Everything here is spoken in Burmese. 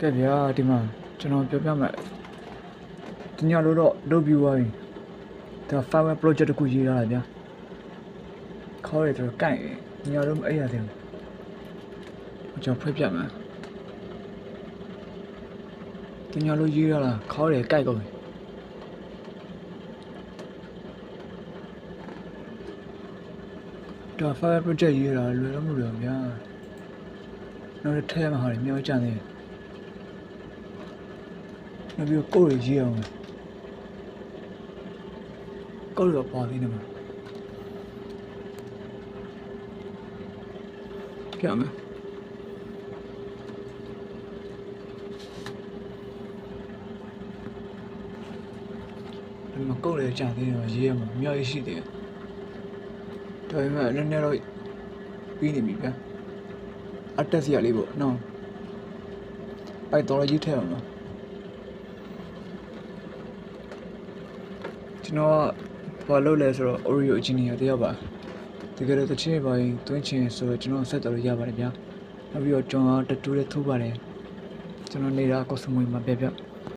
ကဲဗျာဒီမှာကျွန်တော်ပြောပြမယ်ဒီညလို့တော့လုပ်ပြီးသွားပြီဒါ firewall project တစ်ခုရေးရတာဗျာခေါ်ရတော့ကိုင်ညတော့မအဲ့ရသေးဘူးကျွန်တော်ဖွင့်ပြမယ်ဒီညလို့ရေးရတာခေါ်ရကိုက်ကုန်ပြီဒါ firewall project ရေးရတာလွယ်တော့မလွယ်ဘူးဗျာနောက်တစ်ထည့်မှာဟာမြောက်ကြတယ် နောက်ပြီးတော့ကိုယ်ရရေးအောင်ကိုယ်တော့ပါသေးတယ်မှာပြမယ်ဒီမှာကိုယ်လည်းကြာသေးတယ်ရေးရမှာအများကြီးရှိသေးတယ်ဒါပေမဲ့နည်းနည်းတော့ပြီးနေပြီဗျာအတက်စီရလေးပေါ့နော်ပိုက်တော်ကြီးထည့်အောင်နော် ကျွန်တော်ကဘာလုပ်လဲဆိုတော့ Oreo engineer တယောက်ပါတကယ်တော့တစ်ချင်းပါရင်တွင်းချင်ဆိုတော့ကျွန်တော်ဆက်တော်လို့ရပါတယ်ဗျာနောက်ပြီးတော့ကျွန်တော်ကတတူးလေးထိုးပါတယ်ကျွန်တော်နေတာကော့စမွေမှာပြပြ